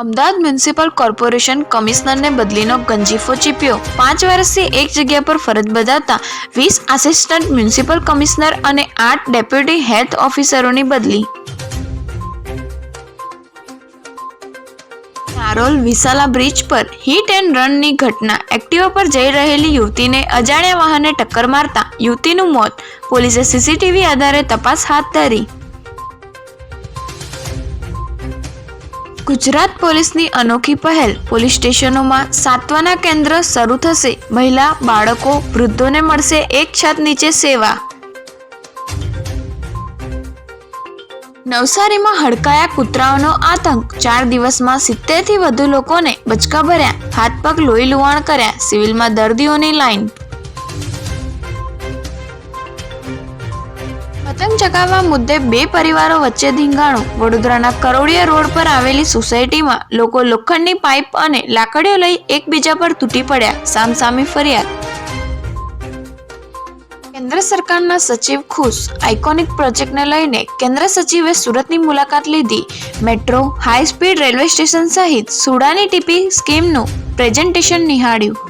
Ahmedabad municipal corporation કમિશનરને બદલીનો ગંજીફો ચીપ્યો. પાંચ વર્ષથી એક જગ્યા પર ફરજ બજાવતા વીસ આસિસ્ટન્ટ મ્યુનિસિપલ કમિશનર અને આઠ ડેપ્યુટી હેલ્થ ઓફિસરોની બદલી. નારોલ વિશાલા બ્રિજ પર હિટ એન્ડ રનની ઘટના. એક્ટિવા પર જઈ રહેલી યુવતીને અજાણ્યા વાહને ટક્કર મારતા યુવતીનું મોત. પોલીસે સીસીટીવી આધારે તપાસ હાથ ધરી. ગુજરાત પોલીસની અનોખી પહેલ. પોલીસ સ્ટેશનોમાં સાતવાના કેન્દ્ર શરૂ થશે. મહિલા, બાળકો, વૃદ્ધોને મળશે એક છત નીચે સેવા. નવસારીમાં હડકાયા કૂતરાઓનો આતંક. ચાર દિવસમાં સિત્તેરથી વધુ લોકોને બચકા ભર્યા હાથ પગ લોહી લુવાણ કર્યા. સિવિલમાં દર્દીઓની લાઈન. પતંગ ચગાવવા મુદ્દે બે પરિવારો વચ્ચે ધીંગાણું. વડોદરાના કરોડિયા રોડ પર આવેલી સોસાયટીમાં લોકો લોખંડની પાઇપ અને લાકડીઓ લઈ એકબીજા પર તૂટી પડ્યા. સામસામી ફરિયાદ. કેન્દ્ર સરકારના સચિવ ખુશ. આઇકોનિક પ્રોજેક્ટને લઈને કેન્દ્ર સચિવે સુરતની મુલાકાત લીધી. Metro, high speed railway station સહિત સુડાની ટીપી સ્કીમનું પ્રેઝન્ટેશન નિહાળ્યું.